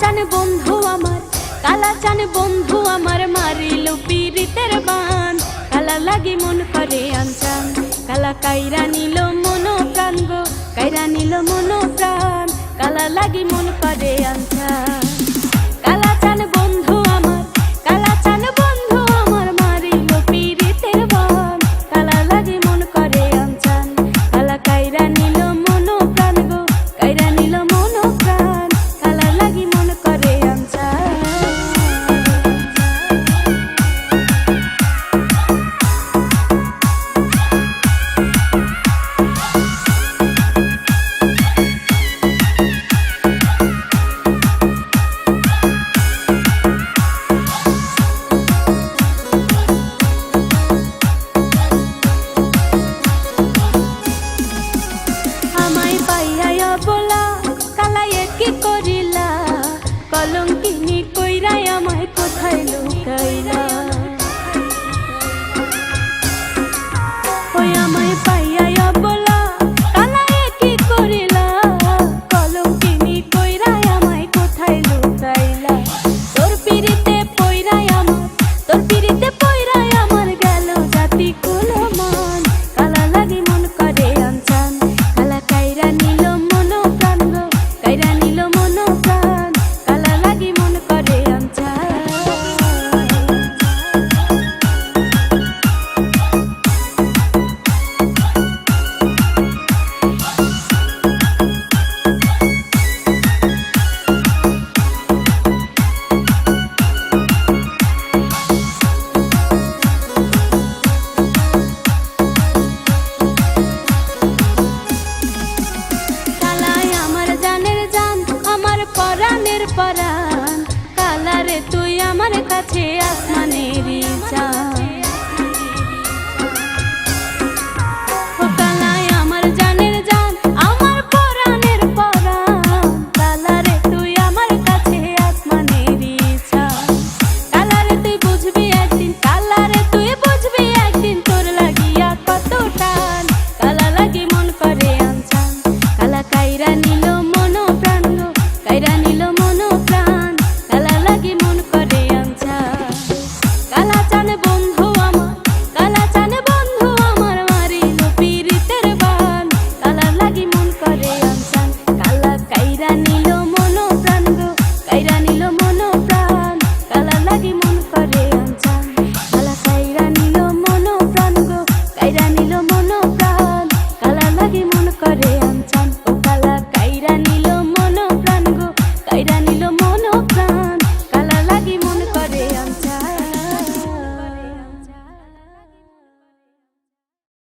কালাচান বন্ধু আমার, কালাচান বন্ধু আমার মারিল পীরিতের বান। কালা লাগি মন করে আনচান, কালা কাইরা নিল মন প্রাণ গো, কাইরা নিল মন প্রাণ কালা লাগি মন করে আনচান।